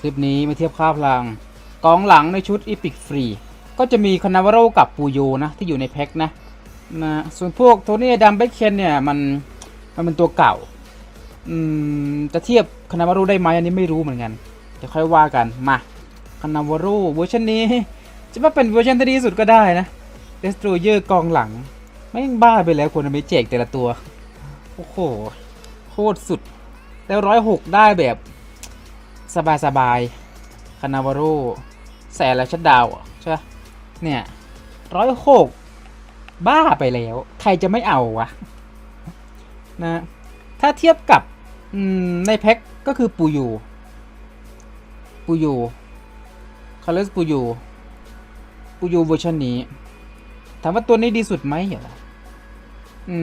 คลิปนี้มาเทียบค่าพลังกองหลังในชุด Epic Free ก็จะมีคานาวาโรกับปูโยนะที่อยู่ในแพ็คนะนะส่วนพวกโทนี่ดัมเบคเคนเนี่ยมันมันเป็นตัวเก่าอืมจะเทียบคานาวาโรได้ไหมอันนี้ไม่รู้เหมือนกันจะค่อยว่ากันมาคานาวาโรเวอร์ชันนี้ จะว่าเป็นเวอร์ชันที่ดีสุดก็ได้นะ Destroyer กองหลังไม่งบ้าไปแล้วคนไม่เจกแต่ละตัว โอ้โห โคตรสุด แล้วร้อยหกได้แบบ สบายสบายคานาวาโรแสนแล้วชัดดาวน์อะใช่ปะเนี่ยร้อยหกบ้าไปแล้ว ใครจะไม่เอาวะนะถ้าเทียบกับในแพ็คก็คือปูยูปูยูคาร์ลสปูยูปูยูเวอร์ชันนี้ ถามว่าตัวนี้ดีสุดไหมเหรออื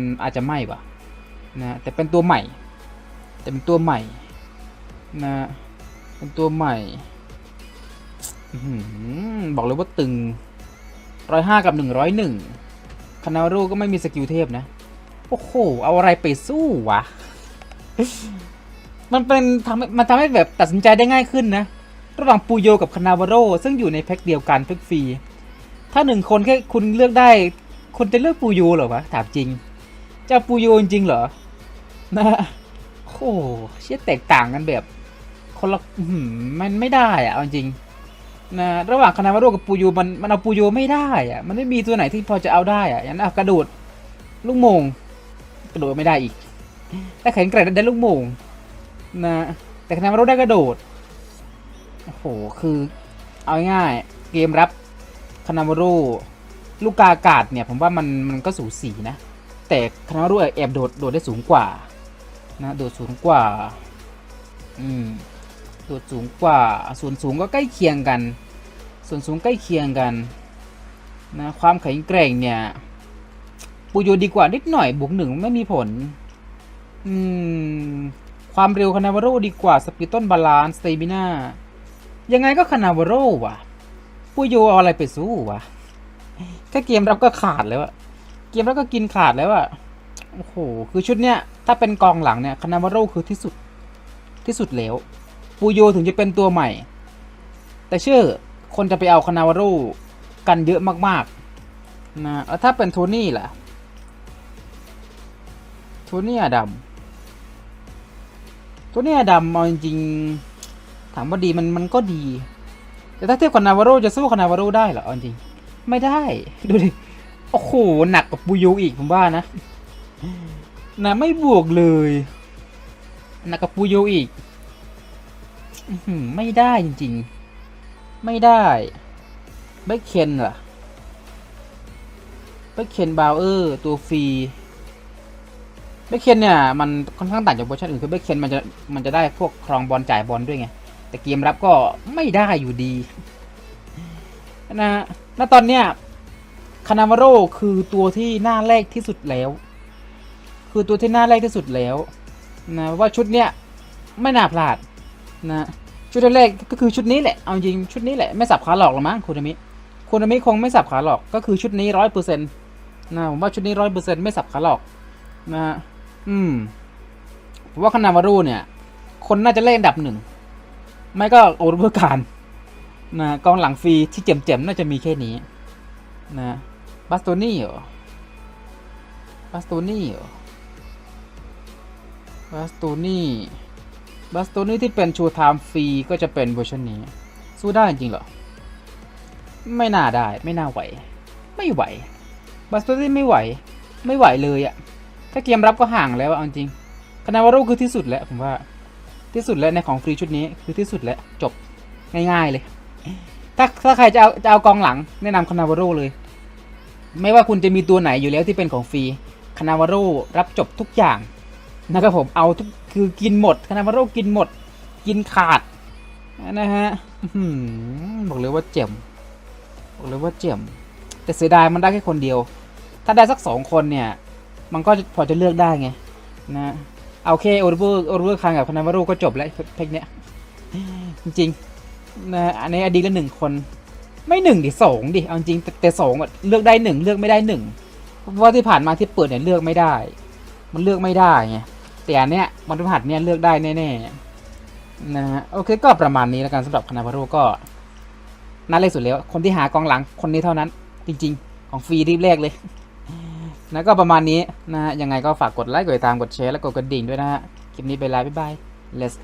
ม อาจจะไม่ปะนะแต่เป็นตัวใหม่ แต่เป็นตัวใหม่นะ เป็นตัวใหม่อบอกเลยว่าตึงร้อยห้ากับหนึ่งร้อยหนึ่งคานารูก็ไม่มีสกิลเทพนะ โอ้โห เอาอะไรไปสู้วะ มันเป็นทำมันทำให้แบบตัดสินใจได้ง่ายขึ้นนะ ระหว่างปูโยกับคานาวาโรซึ่งอยู่ในแพ็คเดียวกันแพ็คฟรี ถ้าหนึ่งคนแค่คุณเลือกได้คุณจะเลือกปูโยเหรอวะ ถามจริง จะปูโยจริงเหรอ นะ โอ้โหเชี่ยแตกต่างกันแบบ คนละมันไม่ได้อะเอาจริงนะระหว่างคานาวาโรกับปูโยมันมันเอาปูโยไม่ได้อะมันไม่มีตัวไหนที่พอจะเอาได้อะอย่างนั้นเอากระโดดลูกโมงกระโดดไม่ได้อีกแต่แข็งแกร่งได้ลูกโมงนะแต่คานาวาโรได้กระโดดโอ้โหคือเอาง่ายเกมรับคานาวาโรลูกกาอากาศเนี่ยผมว่ามันมันก็สูสีนะ แต่คานาวาโรแอบโดดโดดได้สูงกว่านะโดดสูงกว่า อืม โดดสูงกว่า ส่วนสูงก็ใกล้เคียงกัน ส่วนสูงใกล้เคียงกันนะความแข็งแกร่งเนี่ยปูโยดีกว่านิดหน่อยบวกหนึ่งไม่มีผล อืม ความเร็วคานาวาโรดีกว่าสปีดต้นบาลานซ์สเตมิน่ายังไงก็คานาวาโรว่ะปูโยเอาอะไรไปสู้วะแค่เกมรับก็ขาดแล้วอะเกมรับก็กินขาดแล้วอะโอ้โห คือชุดเนี้ยถ้าเป็นกองหลังเนี่ยคานาวาโรคือที่สุดที่สุดแล้ว ปูโยถึงจะเป็นตัวใหม่ แต่เชื่อคนจะไปเอาคานาวาโรกันเยอะมากๆนะแล้วถ้าเป็นโทนี่ล่ะโทนี่อดัมโทนี่อดัมเอาจริงๆถามว่าดีมันมันก็ดี แต่ถ้าเทียบกับนาวาโรจะสู้คานาวาโรได้เหรอเอาจริงไม่ได้ ดูดิ โอ้โห หนักกว่าปูโยอีกผมว่านะนะไม่บวกเลย หนักกับปูโยอีก ไม่ได้จริงๆ ไม่ได้เบคเคนล่ะเบคเคนบาวเออร์ตัวฟรีเบคเคนเนี่ยมันค่อนข้างต่างจากเวอร์ชันอื่นคือเบคเคนมันจะมันจะได้พวกครองบอลจ่ายบอลด้วยไง แต่เกมรับก็ไม่ได้อยู่ดีนะณตอนเนี้ยคานาวาโรคือตัวที่น่าแรกที่สุดแล้ว คือตัวที่น่าแรกที่สุดแล้วนะว่าชุดเนี้ยไม่น่าพลาด นะชุดแรกก็คือชุดนี้แหละ เอาจริงชุดนี้แหละไม่สับขาหลอกหรอมั้งคุณอามิคุณอามิคงไม่สับขาหลอกก็คือชุดนี้ร้อยเปอร์เซ็นต์นะผมว่าชุดนี้ร้อยเปอร์เซ็นต์ไม่สับขาหลอกนะอืมผมว่าคานาวาโรเนี่ย คนน่าจะเล่นดับหนึ่งไม่ก็โอเวอร์การนะกองหลังฟรีที่เจ็มๆน่าจะมีแค่นี้นะบัสโตนี่เหรอบัสโตนี่เหรอบัสโตนี่ บัสโตนี่ที่เป็นชูไทม์ฟรีก็จะเป็นเวอร์ชันนี้ สู้ได้จริงเหรอ ไม่น่าได้ไม่น่าไหว ไม่ไหว บัสโตนี่ไม่ไหว ไม่ไหวเลยอะถ้าเกมรับก็ห่างแล้วเอาจริงคานาวาโรคือที่สุดแล้วผมว่า ที่สุดแล้วในของฟรีชุดนี้คือที่สุดแล้วจบง่ายๆเลย ถ้าถ้าใครจะเอาจะเอากองหลังแนะนำคานาวาโรเลย ไม่ว่าคุณจะมีตัวไหนอยู่แล้วที่เป็นของฟรีคานาวาโรรับจบทุกอย่าง นะครับผมเอาทุกคือกินหมดคานาวาโรกินหมด กินขาดนะฮะบอกเลยว่าเจ็มบอกเลยว่าเจ็มแต่เสียดายมันได้แค่คนเดียว ถ้าได้สักสองคนเนี่ย มันก็พอจะเลือกได้ไงนะเอาแค่โอรเวอร์โอรเวอร์คังกับพนามารุก็จบแล้วเพลงเนี้ยจริงๆนะอันนี้อดีตละหนึ่งคนไม่หนึ่งดิสองดิเอาจริงแต่สองเลือกได้หนึ่งเลือกไม่ได้หนึ่งเพราะว่าที่ผ่านมาที่เปิดเนี่ยเลือกไม่ได้ มันเลือกไม่ได้ไง แต่เนี้ยมันพฤหัสเนี้ยเลือกได้แน่ๆนะฮะโอเคก็ประมาณนี้แล้วกันสำหรับคณะพารุก็น่าเล่นสุดแล้ว คนที่หากองหลังคนนี้เท่านั้น จริง ๆ ของฟรีรีบแรกเลยนะก็ประมาณนี้นะฮะยังไงก็ฝากกดไลค์กดติดตามกดแชร์และกดกระดิ่งด้วยนะฮะคลิปนี้ไปแล้วบ๊ายบาย let's